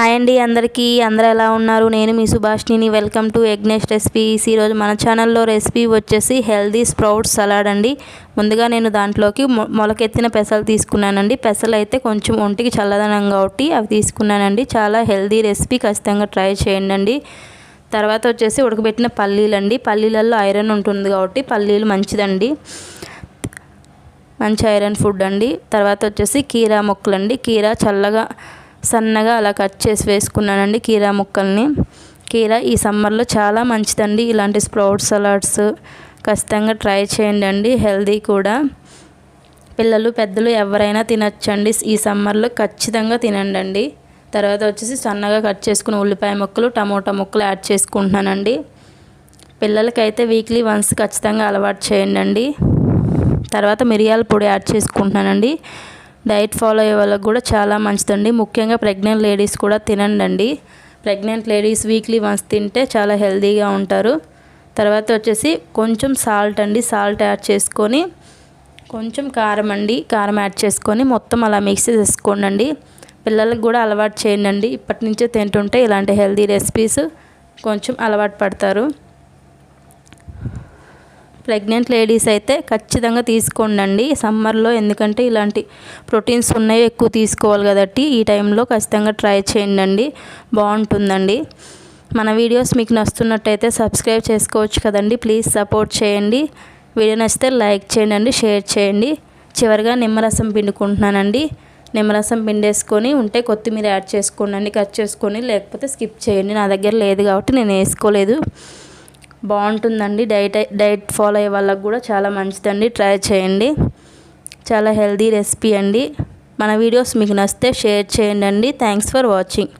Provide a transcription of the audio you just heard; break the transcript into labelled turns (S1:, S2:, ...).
S1: Hi అండి అందరికీ. అందరూ ఎలా ఉన్నారు? నేను మీ సుభాష్ని వెల్కమ్ టు ఎగ్నెస్ రెసిపీస్. ఈరోజు మన ఛానల్లో రెసిపీ వచ్చేసి హెల్దీ స్ప్రౌట్ సలాడ్ అండి. ముందుగా నేను దాంట్లోకి మొలకెత్తిన పెసలు తీసుకున్నానండి. పెసలు అయితే కొంచెం ఒంటికి చల్లదనం కాబట్టి అవి తీసుకున్నానండి. చాలా హెల్దీ రెసిపీ. ఖచ్చితంగా ట్రై చేయండి అండి. తర్వాత వచ్చేసి ఉడకబెట్టిన పల్లీలు అండి పల్లీలలో ఐరన్ ఉంటుంది కాబట్టి పల్లీలు మంచిదండి. మంచి ఐరన్ ఫుడ్ అండి. తర్వాత వచ్చేసి కీరా మొక్కలండి. కీరా చల్లగా సన్నగా అలా కట్ చేసి వేసుకున్నానండి కీరా ముక్కల్ని. కీరా ఈ సమ్మర్లో చాలా మంచిదండి. ఇలాంటి స్ప్రౌట్ సలాడ్స్ ఖచ్చితంగా ట్రై చేయండి అండి. హెల్దీ కూడా. పిల్లలు పెద్దలు ఎవరైనా తినచ్చండి. ఈ సమ్మర్లో ఖచ్చితంగా తినండి తర్వాత వచ్చేసి సన్నగా కట్ చేసుకుని ఉల్లిపాయ ముక్కలు టమోటా ముక్కలు యాడ్ చేసుకుంటున్నానండి. పిల్లలకైతే వీక్లీ వన్స్ ఖచ్చితంగా అలవాటు చేయండి తర్వాత మిరియాల పొడి యాడ్ చేసుకుంటున్నానండి. డైట్ ఫాలో అయ్యే వాళ్ళకి కూడా చాలా మంచిదండి. ముఖ్యంగా ప్రెగ్నెంట్ లేడీస్ కూడా తినండి ప్రెగ్నెంట్ లేడీస్ వీక్లీ వన్స్ తింటే చాలా హెల్తీగా ఉంటారు. తర్వాత వచ్చేసి కొంచెం సాల్ట్ అండి. సాల్ట్ యాడ్ చేసుకొని కొంచెం కారం అండి. కారం యాడ్ చేసుకొని మొత్తం అలా మిక్స్ చేసుకోండి పిల్లలకు కూడా అలవాటు చేయండి ఇప్పటి నుంచే తింటుంటే ఇలాంటి హెల్తీ రెసిపీస్ కొంచెం అలవాటు పడతారు. ప్రెగ్నెంట్ లేడీస్ అయితే ఖచ్చితంగా తీసుకోండి సమ్మర్లో ఎందుకంటే ఇలాంటి ప్రోటీన్స్ ఉన్నాయో ఎక్కువ తీసుకోవాలి కదట్టి ఈ టైంలో ఖచ్చితంగా ట్రై చేయండి బాగుంటుందండి. మన వీడియోస్ మీకు నచ్చుతున్నట్టయితే సబ్స్క్రైబ్ చేసుకోవచ్చు కదండి. ప్లీజ్ సపోర్ట్ చేయండి. వీడియో నచ్చితే లైక్ చేయండి షేర్ చేయండి. చివరిగా నిమ్మరసం పిండుకుంటున్నానండి. నిమ్మరసం పిండేసుకొని ఉంటే కొత్తిమీర యాడ్ చేసుకోండి కట్ చేసుకొని లేకపోతే స్కిప్ చేయండి. నా దగ్గర లేదు కాబట్టి నేను వేసుకోలేదు. బాగుంటుందండి. డైట్ డైట్ ఫాలో అయ్యే వాళ్ళకు కూడా చాలా మంచిదండి. ట్రై చేయండి. చాలా హెల్దీ రెసిపీ అండి. మన వీడియోస్ మీకు నచ్చితే షేర్ చేయండి థ్యాంక్స్ ఫర్ వాచింగ్.